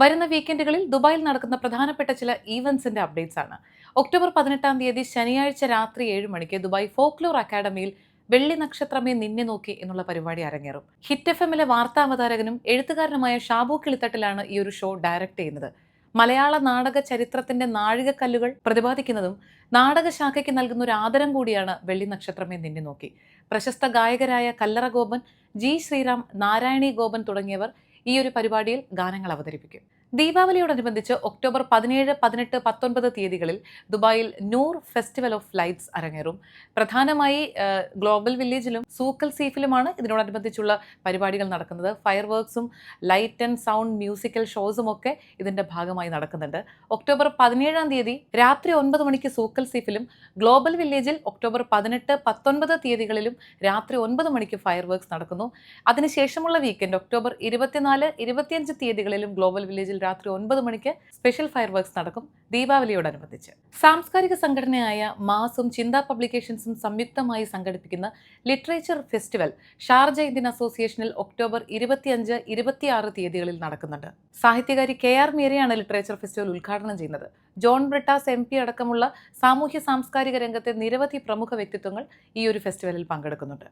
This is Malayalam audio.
വരുന്ന വീക്കെൻഡുകളിൽ ദുബായിൽ നടക്കുന്ന പ്രധാനപ്പെട്ട ചില ഈവൻസിന്റെ അപ്ഡേറ്റ്സ് ആണ്. ഒക്ടോബർ പതിനെട്ടാം തീയതി ശനിയാഴ്ച രാത്രി ഏഴ് മണിക്ക് ദുബായ് ഫോക്ലോർ അക്കാദമിയിൽ വെള്ളി നക്ഷത്രമേ നിന്നെ നോക്കി എന്നുള്ള പരിപാടി അരങ്ങേറും. ഹിറ്റ് എഫ് എമ്മിലെ വാർത്താ അവതാരകനും എഴുത്തുകാരനുമായ ഷാബു കിളിത്തട്ടിലാണ് ഈ ഒരു ഷോ ഡയറക്റ്റ് ചെയ്യുന്നത്. മലയാള നാടക ചരിത്രത്തിന്റെ നാഴികക്കല്ലുകൾ പ്രതിപാദിക്കുന്നതും നാടകശാഖയ്ക്ക് നൽകുന്ന ഒരു ആദരം കൂടിയാണ് വെള്ളി നക്ഷത്രമേ നിന്നെ നോക്കി. പ്രശസ്ത ഗായകരായ കല്ലറ ഗോപൻ ജി ശ്രീറാം നാരായണി ഗോപൻ തുടങ്ങിയവർ ഈ ഒരു പരിപാടിയിൽ ഗാനങ്ങൾ അവതരിപ്പിക്കും. ദീപാവലിയോടനുബന്ധിച്ച് ഒക്ടോബർ പതിനേഴ് പതിനെട്ട് പത്തൊൻപത് തീയതികളിൽ ദുബായിൽ നൂർ ഫെസ്റ്റിവൽ ഓഫ് ലൈറ്റ്സ് അരങ്ങേറും. പ്രധാനമായി ഗ്ലോബൽ വില്ലേജിലും സൂക്കൽ സീഫിലുമാണ് ഇതിനോടനുബന്ധിച്ചുള്ള പരിപാടികൾ നടക്കുന്നത്. ഫയർ വർക്ക്സും ലൈറ്റ് ആൻഡ് സൗണ്ട് മ്യൂസിക്കൽ ഷോസും ഒക്കെ ഇതിന്റെ ഭാഗമായി നടക്കുന്നുണ്ട്. ഒക്ടോബർ പതിനേഴാം തീയതി രാത്രി ഒൻപത് മണിക്ക് സൂക്കൽ സീഫിലും ഗ്ലോബൽ വില്ലേജിൽ ഒക്ടോബർ പതിനെട്ട് പത്തൊൻപത് തീയതികളിലും രാത്രി ഒൻപത് മണിക്ക് ഫയർ വർക്ക്സ് നടക്കുന്നു അതിനുശേഷമുള്ള വീക്കെൻഡ് ഒക്ടോബർ ഇരുപത്തിനാല് ഇരുപത്തിയഞ്ച് തീയതികളിലും ഗ്ലോബൽ വില്ലേജിൽ രാത്രി ഒൻപത് മണിക്ക് സ്പെഷ്യൽ ഫയർ വർക്ക്സ് നടക്കും ദീപാവലിയോടനുബന്ധിച്ച്. സാംസ്കാരിക സംഘടനയായ മാസും ചിന്ത പബ്ലിക്കേഷൻസും സംയുക്തമായി സംഘടിപ്പിക്കുന്ന ലിറ്ററേച്ചർ ഫെസ്റ്റിവൽ ഷാർജ ഇന്ത്യൻ അസോസിയേഷനിൽ ഒക്ടോബർ ഇരുപത്തിയഞ്ച് ഇരുപത്തിയാറ് തീയതികളിൽ നടക്കുന്നുണ്ട്. സാഹിത്യകാരി കെ ആർ മീരയാണ് ലിറ്ററേച്ചർ ഫെസ്റ്റിവൽ ഉദ്ഘാടനം ചെയ്യുന്നത്. ജോൺ ബ്രിട്ടാസ് എം പി അടക്കമുള്ള സാമൂഹ്യ സാംസ്കാരിക രംഗത്തെ നിരവധി പ്രമുഖ വ്യക്തിത്വങ്ങൾ ഈ ഒരു ഫെസ്റ്റിവലിൽ പങ്കെടുക്കുന്നുണ്ട്.